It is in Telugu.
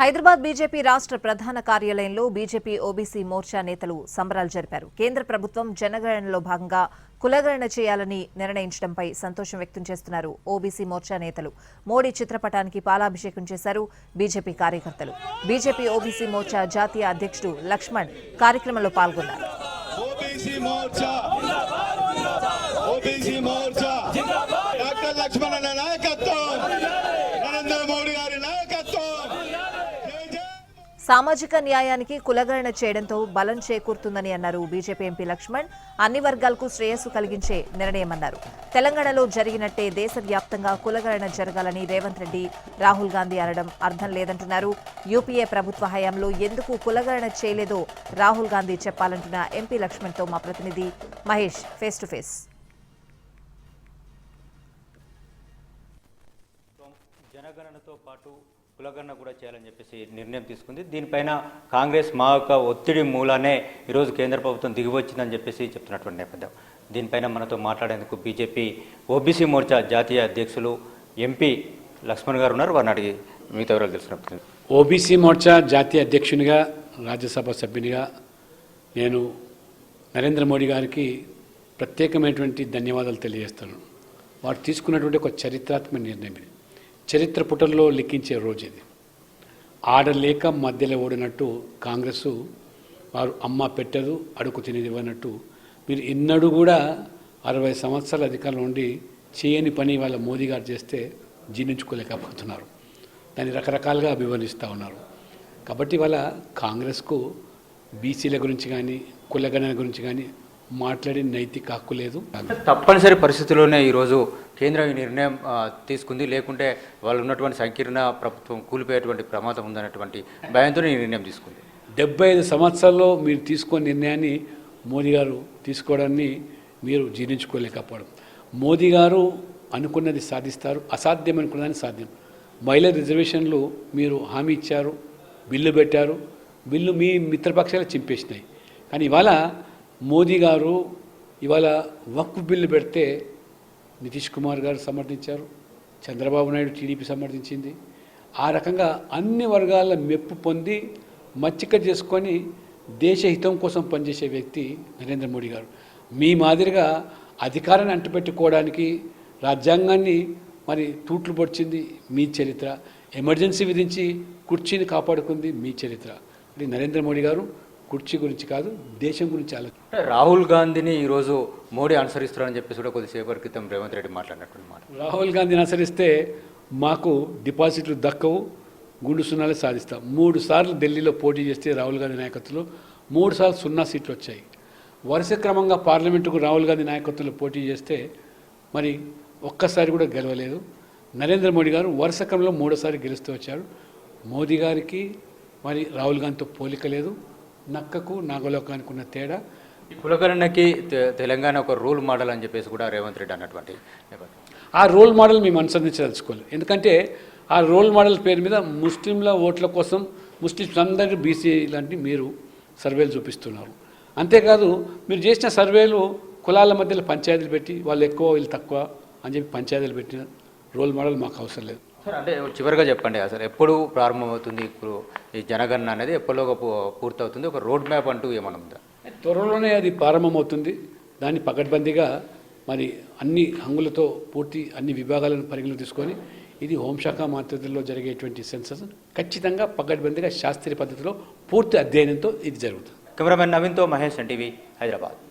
హైదరాబాద్ బీజేపీ రాష్ట్ర ప్రధాన కార్యాలయంలో బీజేపీ ఓబీసీ మోర్చా నేతలు సంబరాలు జరిపారు. కేంద్ర ప్రభుత్వం జనగణనలో భాగంగా కులగణన చేయాలని నిర్ణయించడంపై సంతోషం వ్యక్తం చేస్తున్నారు ఓబీసీ మోర్చా నేతలు. మోడీ చిత్రపటానికి పాలాభిషేకం చేశారు బీజేపీ కార్యకర్తలు. బీజేపీ ఓబీసీ మోర్చా జాతీయ అధ్యక్షుడు లక్ష్మణ్ కార్యక్రమంలో పాల్గొన్నారు. సామాజిక న్యాయానికి కులగణన చేయడంతో బలం చేకూరుతుందని అన్నారు బీజేపీ ఎంపీ లక్ష్మణ్. అన్ని వర్గాలకు శ్రేయస్సు కలిగించే నిర్ణయమన్నారు. తెలంగాణలో జరిగినట్టే దేశవ్యాప్తంగా కులగణన జరగాలని రేవంత్ రెడ్డి రాహుల్ గాంధీ అనడం అర్థం లేదంటున్నారు. యూపీఏ ప్రభుత్వ హయాంలో ఎందుకు కులగణన చేయలేదో రాహుల్ గాంధీ చెప్పాలంటున్న ఎంపీ లక్ష్మణ్తో మా ప్రతినిధి మహేష్ ఫేస్ టు ఫేస్. జనగణనతో పాటు కులగణన కూడా చేయాలని చెప్పేసి నిర్ణయం తీసుకుంది. దీనిపైన కాంగ్రెస్ మా యొక్క ఒత్తిడి మూలానే ఈరోజు కేంద్ర ప్రభుత్వం దిగివచ్చిందని చెప్పేసి చెప్తున్నటువంటి నేపథ్యం. దీనిపైన మనతో మాట్లాడేందుకు బీజేపీ ఓబీసీ మోర్చా జాతీయ అధ్యక్షులు ఎంపీ లక్ష్మణ్ గారు ఉన్నారు. వారిని అడిగి మిగతా వివరాలు తెలుసుకున్నప్పుడు ఓబీసీ మోర్చా జాతీయ అధ్యక్షునిగా రాజ్యసభ సభ్యునిగా నేను నరేంద్ర మోడీ గారికి ప్రత్యేకమైనటువంటి ధన్యవాదాలు తెలియజేస్తాను. వారు తీసుకున్నటువంటి ఒక చరిత్రాత్మక నిర్ణయం ఇది. చరిత్ర పుటల్లో లిఖించే రోజు ఇది. ఆడలేక మధ్యలో ఓడినట్టు కాంగ్రెస్ వారు అమ్మ పెట్టదు అడుగు తినేది ఇవ్వనట్టు. మీరు ఎన్నడూ కూడా అరవై సంవత్సరాల అధికారంలో ఉండి చేయని పని వాళ్ళ మోదీ గారు చేస్తే జీర్ణించుకోలేకపోతున్నారు. దాన్ని రకరకాలుగా అభివర్ణిస్తూ ఉన్నారు. కాబట్టి వాళ్ళ కాంగ్రెస్కు బీసీల గురించి కానీ కులగణన గురించి కానీ మాట్లాడే నైతిక హక్కు లేదు. తప్పనిసరి పరిస్థితుల్లోనే ఈరోజు కేంద్రం ఈ నిర్ణయం తీసుకుంది. లేకుంటే వాళ్ళు ఉన్నటువంటి సంకీర్ణ ప్రభుత్వం కూలిపోయేటువంటి ప్రమాదం ఉందన్నటువంటి భయంతో ఈ నిర్ణయం తీసుకుంది. డెబ్బై ఐదు సంవత్సరాల్లో మీరు తీసుకున్న నిర్ణయాన్ని మోదీ గారు తీసుకోవడాన్ని మీరు జీర్ణించుకోలేకపోవడం. మోదీ గారు అనుకున్నది సాధిస్తారు అసాధ్యం అనుకున్నదాన్ని సాధ్యం. మహిళా రిజర్వేషన్లు మీరు హామీ ఇచ్చారు బిల్లు పెట్టారు. బిల్లు మీ మిత్రపక్షాలు చింపేసినాయి. కానీ ఇవాళ మోదీ గారు ఇవాళ వక్ఫ్ బిల్లు పెడితే నితీష్ కుమార్ గారు సమర్థించారు చంద్రబాబు నాయుడు టీడీపీ సమర్థించింది. ఆ రకంగా అన్ని వర్గాల మెప్పు పొంది మచ్చిక చేసుకొని దేశహితం కోసం పనిచేసే వ్యక్తి నరేంద్ర మోడీ గారు. మీ మాదిరిగా అధికారాన్ని అంటుపెట్టుకోవడానికి రాజ్యాంగాన్ని మరి తూట్లు పొడిచింది మీ చరిత్ర. ఎమర్జెన్సీ విధించి కుర్చీని కాపాడుకుంది మీ చరిత్ర. అది నరేంద్ర మోడీ గారు కుర్చీ గురించి కాదు దేశం గురించి ఆలోచన. రాహుల్ గాంధీని ఈరోజు మోడీ అనుసరిస్తున్నారని చెప్పేసి కూడా కొద్దిసేపటి క్రితం రేవంత్ రెడ్డి మాట్లాడినటువంటి మాట. రాహుల్ గాంధీని అనుసరిస్తే మాకు డిపాజిట్లు దక్కవు గుండు సున్నాలే సాధిస్తాం. మూడు సార్లు ఢిల్లీలో పోటీ చేస్తే రాహుల్ గాంధీ నాయకత్వంలో మూడు సార్లు సున్నా సీట్లు వచ్చాయి. వరుస క్రమంగా పార్లమెంటుకు రాహుల్ గాంధీ నాయకత్వంలో పోటీ చేస్తే మరి ఒక్కసారి కూడా గెలవలేదు. నరేంద్ర మోడీ గారు వరుస క్రమంలో మూడోసారి గెలుస్తూ వచ్చారు. మోదీ గారికి మరి రాహుల్ గాంధీతో పోలిక లేదు. నక్కకు నాగలోకానికి ఉన్న తేడా. ఈ కులగణనకి తెలంగాణ ఒక రూల్ మోడల్ అని చెప్పేసి కూడా రేవంత్ రెడ్డి అన్నటువంటి ఆ రోల్ మోడల్ మేము అనుసరించదలుచుకోవాలి ఎందుకంటే ఆ రోల్ మోడల్ పేరు మీద ముస్లింల ఓట్ల కోసం ముస్లింస్ అందరికీ బీసీ లాంటి మీరు సర్వేలు చూపిస్తున్నారు. అంతేకాదు మీరు చేసిన సర్వేలు కులాల మధ్యలో పంచాయతీలు పెట్టి వాళ్ళు ఎక్కువ వీళ్ళు తక్కువ అని చెప్పి పంచాయతీలు పెట్టిన రోల్ మోడల్ మాకు అవసరం లేదు. సార్ అంటే చివరిగా చెప్పండి అసలు ఎప్పుడు ప్రారంభమవుతుంది ఇప్పుడు ఈ జనగణన అనేది? ఎప్పటిలోగా పూ- పూర్తవుతుంది? ఒక రోడ్ మ్యాప్ అంటూ ఏమన్నా ఉందా? త్వరలోనే అది ప్రారంభమవుతుంది. దాన్ని పకడ్బందీగా మరి అన్ని హంగులతో పూర్తి అన్ని విభాగాలను పరిగణలోకి తీసుకొని ఇది హోంశాఖ మంత్రిత్వంలో జరిగేటువంటి సెన్సస్ ఖచ్చితంగా పకడ్బందీగా శాస్త్రీయ పద్ధతిలో పూర్తి అధ్యయనంతో ఇది జరుగుతుంది. కెమెరామెన్ నవీన్తో మహేష్ ఎన్టీవీ హైదరాబాద్.